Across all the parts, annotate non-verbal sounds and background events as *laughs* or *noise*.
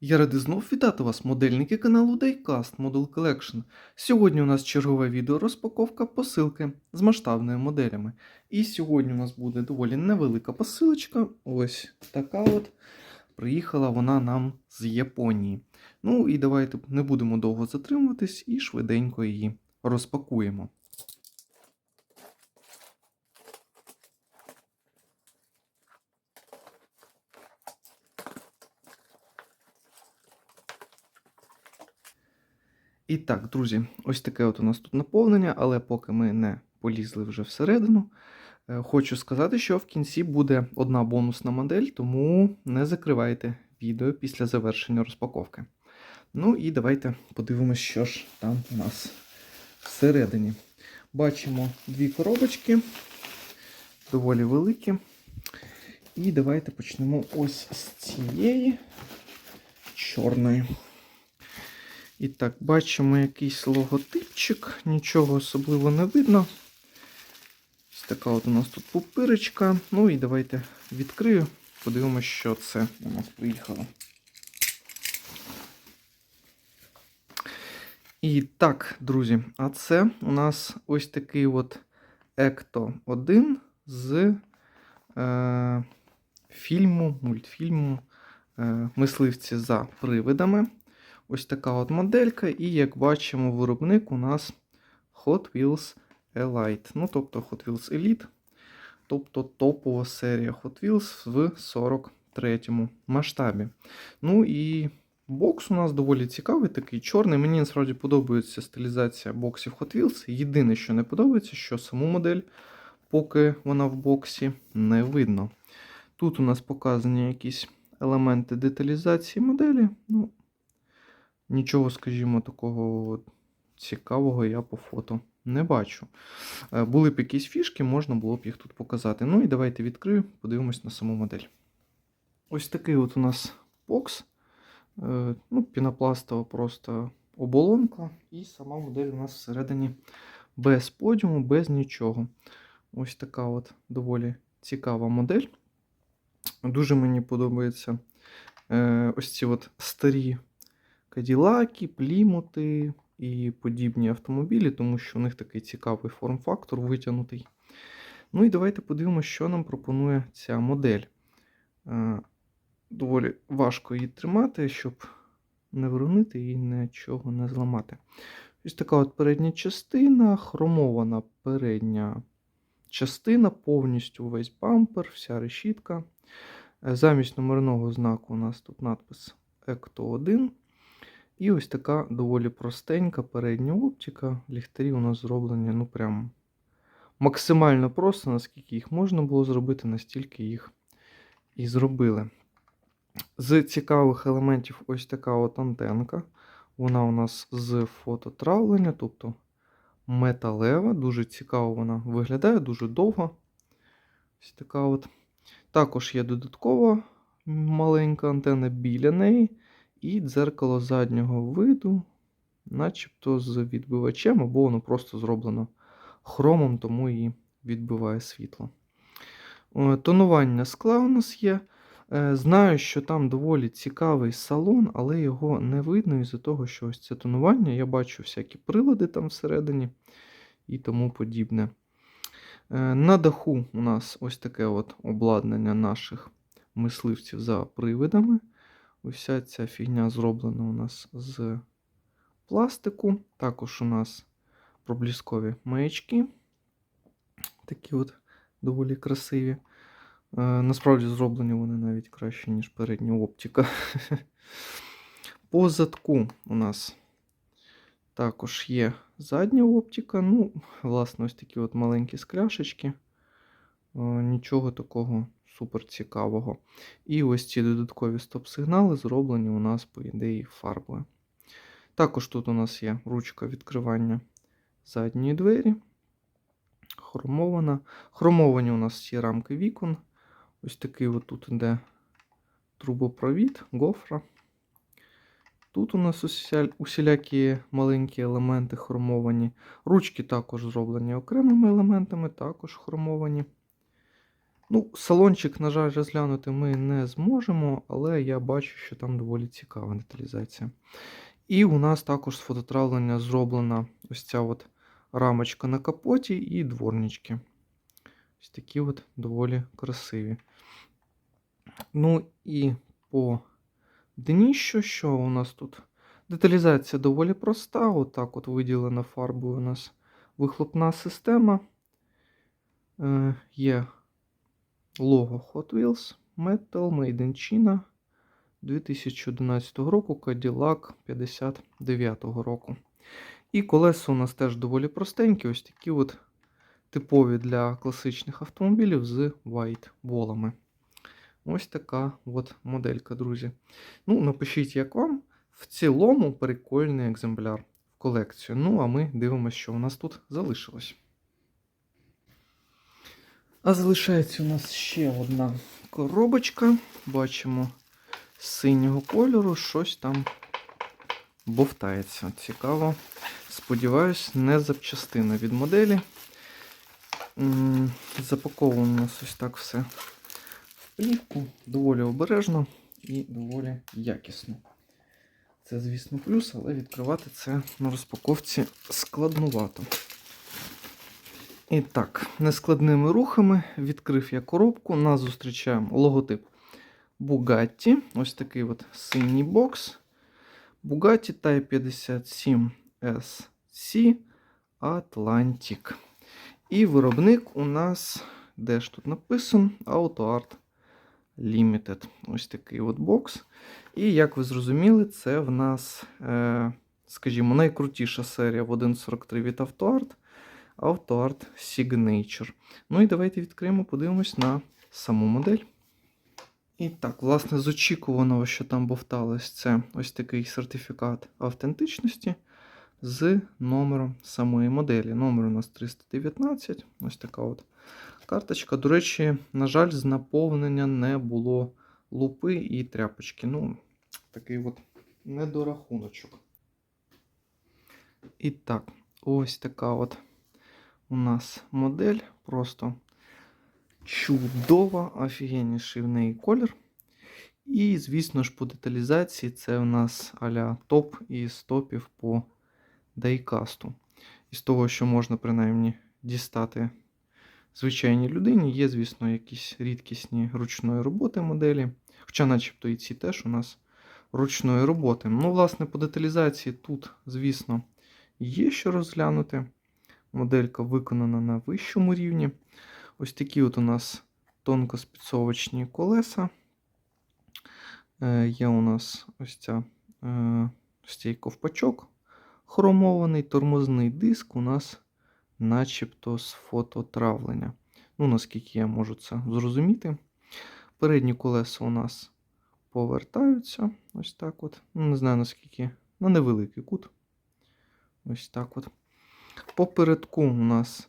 Я радий знов вітати вас, модельники каналу Diecast Model Collection. Сьогодні у нас чергове відео розпаковка посилки з масштабними моделями. І сьогодні у нас буде доволі невелика посилочка. Ось така от. Приїхала вона нам з Японії. Ну і давайте не будемо довго затримуватись і швиденько її розпакуємо. І так, друзі, ось таке от у нас тут наповнення, але поки ми не полізли вже всередину, е, хочу сказати, що в кінці буде одна бонусна модель, тому не закривайте відео після завершення розпаковки. Ну і давайте подивимося, що ж там у нас всередині. Бачимо дві коробочки, доволі великі. І давайте почнемо ось з цієї чорної. І так, бачимо якийсь логотипчик, нічого особливо не видно. Ось така от у нас тут пупирочка. Ну і давайте відкрию, подивимося, що це у нас приїхало. І так, друзі, а це у нас ось такий от Ecto 1 з е, фільму, мультфільму е, Мисливці за привидами. Ось така от моделька, і як бачимо, виробник у нас Hot Wheels Elite. Ну, тобто Hot Wheels Elite, тобто топова серія Hot Wheels в 43 масштабі. Ну і бокс у нас доволі цікавий, такий чорний. Мені насправді подобається стилізація боксів Hot Wheels. Єдине, що не подобається, що саму модель, поки вона в боксі, не видно. Тут у нас показані якісь елементи деталізації моделі. Ну, Нічого, скажімо, такого цікавого я по фото не бачу. Е, Були б якісь фішки, можна було б їх тут показати. Ну і давайте відкрию, подивимось на саму модель. Ось такий от у нас бокс. Е, Ну, Пінопластова просто оболонка. І сама модель у нас всередині без подіуму, без нічого. Ось така от доволі цікава модель. Дуже мені подобаються е, ось ці от старі Каділаки, плімути і подібні автомобілі, тому що у них такий цікавий форм-фактор витягнутий. Ну і давайте подивимося, що нам пропонує ця модель. Е, Доволі важко її тримати, щоб не вронити і нічого не зламати. Ось така от передня частина, хромована передня частина, повністю весь бампер, вся решітка. Е, Замість номерного знаку у нас тут надпис Ecto 1. І ось така доволі простенька передня оптика. Ліхтарі у нас зроблені, ну прям максимально просто, наскільки їх можна було зробити, настільки їх і зробили. З цікавих елементів ось така от антенка. Вона у нас з фототравлення, тобто металева. Дуже цікаво вона виглядає, дуже довго. Ось така от. Також є додаткова маленька антенна біля неї. І дзеркало заднього виду, начебто з відбивачем, або воно просто зроблено хромом, тому і відбиває світло. Е, Тонування скла у нас є. Е, Знаю, що там доволі цікавий салон, але його не видно із-за того, що ось це тонування. Я бачу всякі прилади там всередині і тому подібне. Е, На даху у нас ось таке от обладнання наших мисливців за привидами. Уся ця фігня зроблена у нас з пластику. Також у нас пробліскові маячки. Такі от доволі красиві. Е, насправді зроблені вони навіть краще, ніж передня оптика. *laughs* По задку у нас також є задня оптика. Ну, власне, ось такі от маленькі скляшечки. Е, Нічого такого супер цікавого. І ось ці додаткові стоп-сигнали зроблені у нас, по ідеї, фарбою. Також тут у нас є ручка відкривання задньої двері. Хромована. Хромовані у нас всі рамки вікон. Ось такий тут іде трубопровід, гофра. Тут у нас усілякі маленькі елементи хромовані. Ручки також зроблені окремими елементами, також хромовані. Ну, салончик, на жаль, розглянути ми не зможемо, але я бачу, що там доволі цікава деталізація. І у нас також з фототравлення зроблена ось ця от рамочка на капоті і дворнички. Ось такі от доволі красиві. Ну і по дніщу, що у нас тут? Деталізація доволі проста. Отак от виділена фарбою у нас вихлопна система. Е, є лого Hot Wheels Metal Made in China 2011 року Cadillac 59 року. І колеса у нас теж доволі простенькі, ось такі от типові для класичних автомобілів з white волами. Ось така от моделька, друзі. Ну, напишіть, як вам. В цілому прикольний екземпляр в колекцію. Ну, а ми дивимося, що у нас тут залишилось. А залишається у нас ще одна коробочка. Бачимо синього кольору, щось там бовтається. Цікаво. Сподіваюсь, не запчастина від моделі. Запаковано у нас ось так все в плівку. Доволі обережно і доволі якісно. Це, звісно, плюс, але відкривати це на розпаковці складнувато. І так, нескладними рухами відкрив я коробку. Нас зустрічаємо логотип Bugatti. Ось такий от синій бокс. Bugatti Type 57 SC Atlantic. І виробник у нас, де ж тут написано, AutoArt Limited. Ось такий от бокс. І як ви зрозуміли, це в нас, е, скажімо, найкрутіша серія в 1.43 від AutoArt. AutoArt Signature. Ну і давайте відкриємо, подивимось на саму модель. І так, власне, з очікуваного, що там бовталось, це ось такий сертифікат автентичності з номером самої моделі. Номер у нас 319. Ось така от карточка. До речі, на жаль, з наповнення не було лупи і тряпочки. Ну, такий от недорахуночок. І так, ось така от у нас модель. Просто чудова, офігенніший в неї колір. І, звісно ж, по деталізації це у нас аля топ із топів по дайкасту. Із того, що можна принаймні дістати звичайній людині, є, звісно, якісь рідкісні ручної роботи моделі. Хоча, начебто, і ці теж у нас ручної роботи. Ну, власне, по деталізації тут, звісно, є що розглянути. Моделька виконана на вищому рівні. Ось такі от у нас тонкоспідсовочні колеса. Е, Є у нас ось ця е, ось цей ковпачок хромований, тормозний диск у нас начебто з фототравлення. Ну, наскільки я можу це зрозуміти. Передні колеса у нас повертаються. Ось так от. Ну, не знаю наскільки. На невеликий кут. Ось так от. Попередку у нас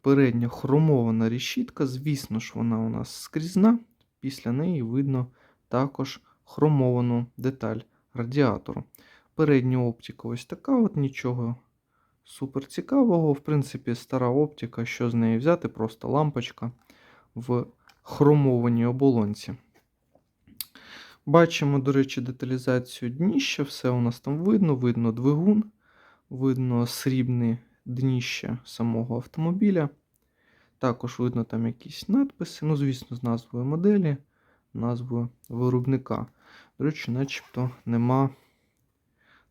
передня хромована решітка. Звісно ж, вона у нас скрізна. Після неї видно також хромовану деталь радіатору. Передня оптика ось така, от нічого супер цікавого. В принципі, стара оптика, що з неї взяти, просто лампочка в хромованій оболонці. Бачимо, до речі, деталізацію дніща. Все у нас там видно. Видно двигун, видно срібне дніще самого автомобіля. Також видно там якісь надписи. Ну, звісно, з назвою моделі, назвою виробника. До речі, начебто нема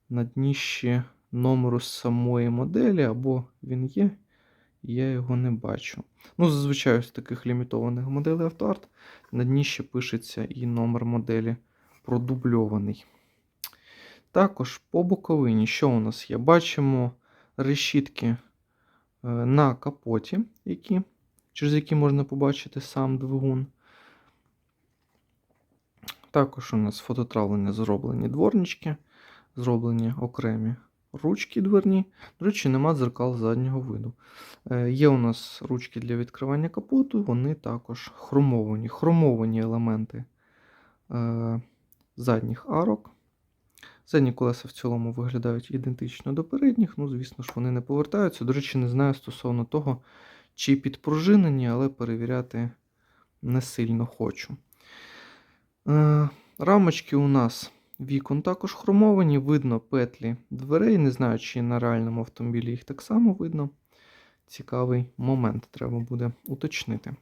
на дніщі номеру самої моделі, або він є, я його не бачу. Ну, зазвичай з таких лімітованих моделей автоарт на дніщі пишеться і номер моделі продубльований. Також по боковині, що у нас є? Бачимо решітки е, на капоті, які, через які можна побачити сам двигун. Також у нас фототравлення зроблені дворнички, зроблені окремі ручки дверні. До речі, нема дзеркал заднього виду. Е, Є у нас ручки для відкривання капоту, вони також хромовані. Хромовані елементи е, задніх арок. Задні колеса в цілому виглядають ідентично до передніх. Ну, звісно ж, вони не повертаються. До речі, не знаю стосовно того, чи підпружинені, але перевіряти не сильно хочу. Е, рамочки у нас вікон також хромовані, видно петлі дверей. Не знаю, чи на реальному автомобілі їх так само видно. Цікавий момент треба буде уточнити.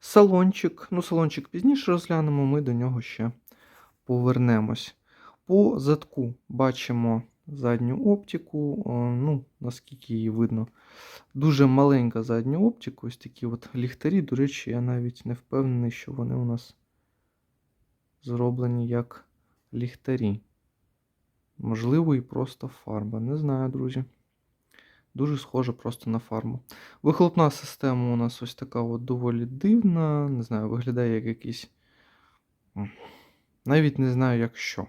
Салончик. Ну, салончик пізніше розглянемо, ми до нього ще повернемось. По задку бачимо задню оптику. Ну, наскільки її видно. Дуже маленька задня оптика. Ось такі от ліхтарі. До речі, я навіть не впевнений, що вони у нас зроблені як ліхтарі. Можливо, і просто фарба. Не знаю, друзі. Дуже схоже просто на фарбу. Вихлопна система у нас ось така от доволі дивна. Не знаю, виглядає як якийсь. Навіть не знаю, як що.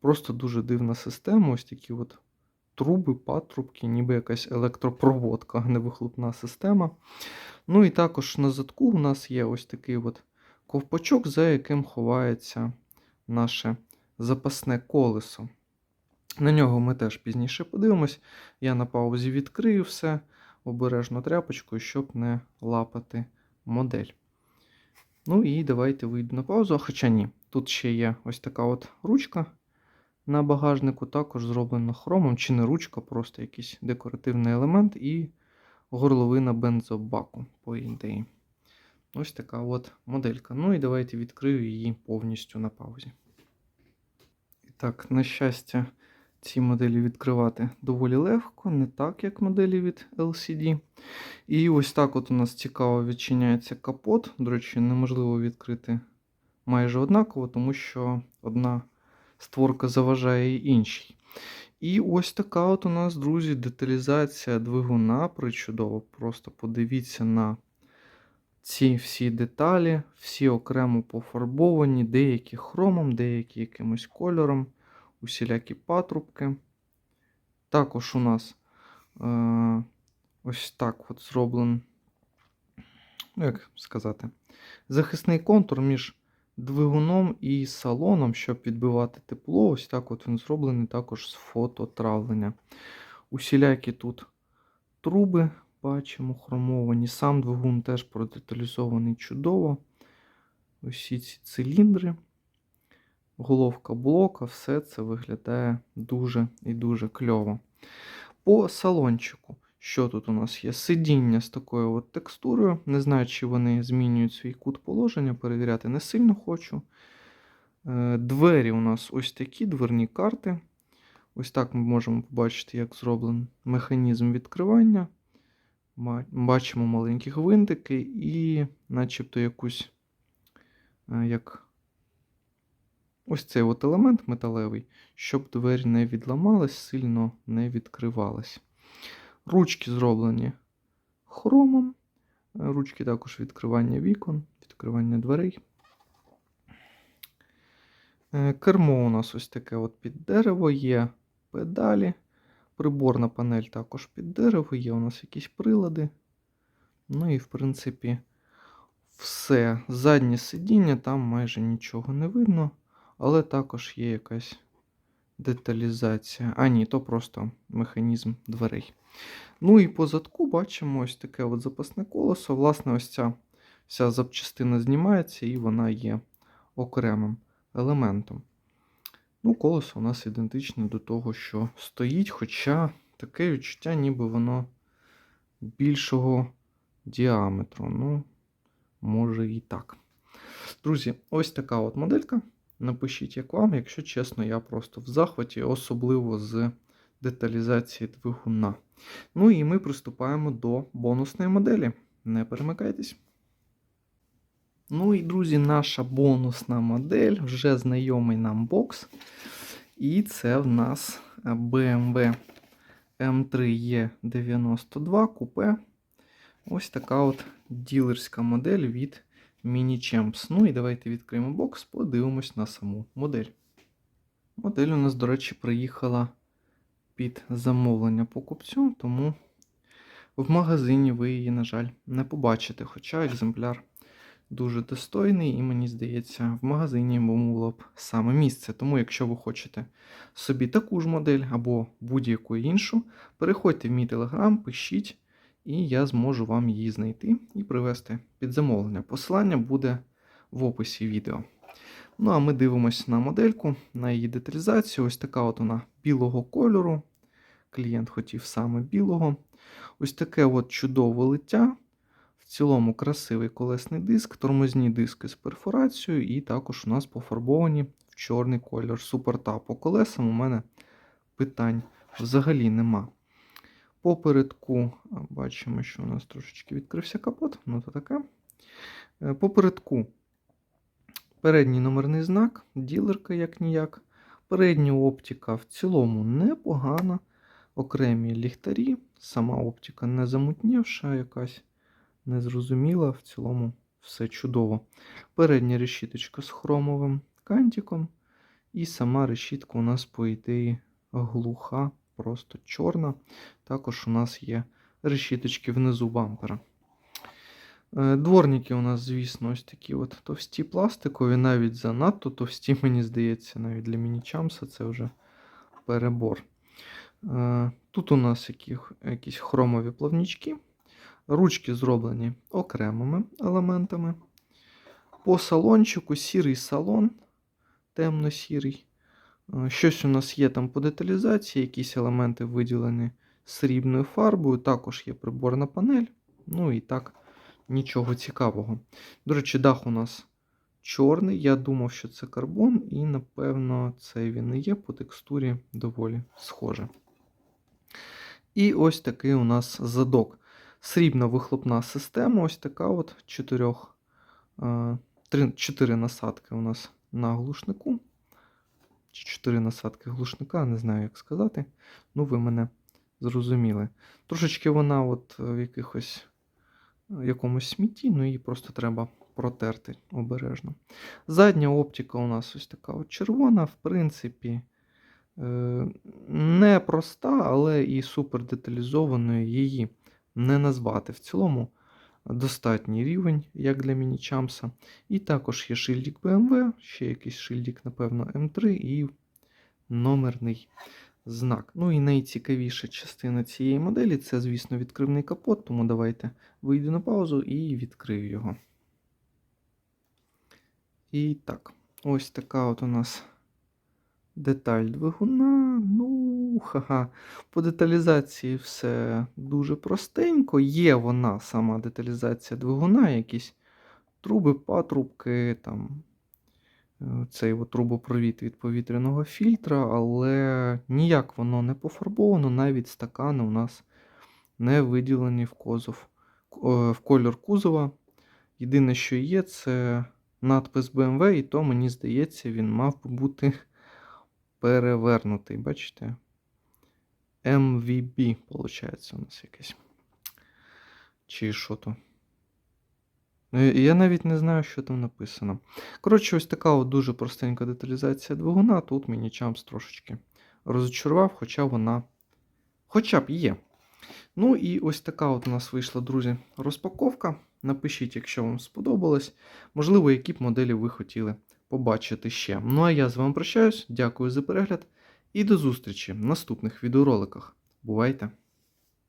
Просто дуже дивна система. Ось такі от труби, патрубки, ніби якась електропроводка, а не вихлопна система. Ну і також на задку у нас є ось такий от ковпачок, за яким ховається наше запасне колесо. На нього ми теж пізніше подивимось. Я на паузі відкрию все обережно тряпочкою, щоб не лапати модель. Ну і давайте вийду на паузу. Хоча ні, тут ще є ось така от ручка на багажнику, також зроблена хромом, чи не ручка, просто якийсь декоративний елемент і горловина бензобаку, по ідеї. Ось така от моделька. Ну і давайте відкрию її повністю на паузі. І так, на щастя, ці моделі відкривати доволі легко, не так, як моделі від LCD. І ось так от у нас цікаво відчиняється капот. До речі, неможливо відкрити майже однаково, тому що одна створка заважає іншій. І ось така от у нас, друзі, деталізація двигуна причудово. Просто подивіться на ці всі деталі, всі окремо пофарбовані, деякі хромом, деякі якимось кольором, усілякі патрубки. Також у нас е, ось так от зроблений, ну як сказати, захисний контур між двигуном і салоном, щоб відбивати тепло. Ось так от він зроблений також з фототравлення. Усілякі тут труби бачимо хромовані. Сам двигун теж продеталізований чудово. Усі ці циліндри, головка блока, все це виглядає дуже і дуже кльово. По салончику, що тут у нас є? Сидіння з такою от текстурою. Не знаю, чи вони змінюють свій кут положення, перевіряти не сильно хочу. Е, Двері у нас ось такі дверні карти. Ось так ми можемо побачити, як зроблений механізм відкривання. Бачимо маленькі гвинтики і начебто якусь е, як ось цей от елемент металевий, щоб двері не відламались, сильно не відкривались. Ручки зроблені хромом. Ручки також відкривання вікон, відкривання дверей. Е, Кермо у нас ось таке от під дерево, є педалі. Приборна панель також під дерево, є у нас якісь прилади. Ну і, в принципі, все. Заднє сидіння, там майже нічого не видно, але також є якась деталізація. А, ні, то просто механізм дверей. Ну і по задку бачимо ось таке от запасне колесо. Власне, ось ця вся запчастина знімається і вона є окремим елементом. Ну, колесо у нас ідентичне до того, що стоїть, хоча таке відчуття, ніби воно більшого діаметру. Ну, може і так. Друзі, ось така от моделька. Напишіть, як вам, якщо чесно, я просто в захваті, особливо з деталізації двигуна. Ну і ми приступаємо до бонусної моделі. Не перемикайтесь. Ну і, друзі, наша бонусна модель, вже знайомий нам бокс. І це в нас BMW M3E92 купе. Ось така от ділерська модель від Mini Champs. Ну і давайте відкриємо бокс, подивимось на саму модель. Модель у нас, до речі, приїхала під замовлення покупцю, тому в магазині ви її, на жаль, не побачите. Хоча екземпляр дуже достойний, і мені здається, в магазині було б саме місце. Тому, якщо ви хочете собі таку ж модель або будь-яку іншу, переходьте в мій телеграм, пишіть, і я зможу вам її знайти і привести під замовлення. Посилання буде в описі відео. Ну, а ми дивимося на модельку, на її деталізацію. Ось така от вона білого кольору. Клієнт хотів саме білого. Ось таке от чудове лиття. В цілому красивий колесний диск, тормозні диски з перфорацією, і також у нас пофарбовані в чорний колір. Суперта. По колесам у мене питань взагалі нема. Попередку бачимо, що у нас трошечки відкрився капот. Ну, то таке. Е, Попередку передній номерний знак, ділерка як ніяк. Передня оптика в цілому непогана. Окремі ліхтарі, сама оптика не замутнівша, якась незрозуміла. В цілому все чудово. Передня решіточка з хромовим кантиком. І сама решітка у нас, по ідеї, глуха, просто чорна. Також у нас є решіточки внизу бампера. Е, Дворники у нас, звісно, ось такі от товсті пластикові, навіть занадто товсті, мені здається, навіть для мінічамса це вже перебор. Е, Тут у нас які, якісь хромові плавнічки. Ручки зроблені окремими елементами. По салончику сірий салон, темно-сірий. Е, Щось у нас є там по деталізації, якісь елементи виділені срібною фарбою. Також є приборна панель. Ну і так, нічого цікавого. До речі, дах у нас чорний. Я думав, що це карбон, і, напевно, це він і є по текстурі доволі схоже. І ось такий у нас задок. Срібна вихлопна система, ось така от чотирьох, е, три, чотири насадки у нас на глушнику. Чи чотири насадки глушника, не знаю, як сказати. Ну, ви мене зрозуміли. Трошечки вона от в якихось якомусь смітті, ну її просто треба протерти обережно. Задня оптика у нас ось така от червона, в принципі, е, не проста, але і супер деталізованою її не назвати. В цілому достатній рівень, як для мінічамса. І також є шильдик BMW, ще якийсь шильдик, напевно, М3 і номерний знак. Ну і найцікавіша частина цієї моделі це, звісно, відкривний капот, тому давайте вийду на паузу і відкрию його. І так, ось така от у нас деталь двигуна. Ну, ха-ха. По деталізації все дуже простенько. Є вона, сама деталізація двигуна, якісь труби, патрубки, там е, цей трубопровід від повітряного фільтра, але ніяк воно не пофарбовано, навіть стакани у нас не виділені в козов, е, в кольор кузова. Єдине, що є, це надпис BMW, і то, мені здається, він мав би бути перевернутий. Бачите? MVB, виходить, у нас якесь. Чи що то. Е, Я навіть не знаю, що там написано. Коротше, ось така от дуже простенька деталізація двигуна. Тут мені чамс трошечки розчарував, хоча вона хоча б є. Ну і ось така от у нас вийшла, друзі, розпаковка. Напишіть, якщо вам сподобалось. Можливо, які б моделі ви хотіли побачити ще. Ну а я з вами прощаюсь. Дякую за перегляд і до зустрічі в наступних відеороликах. Бувайте!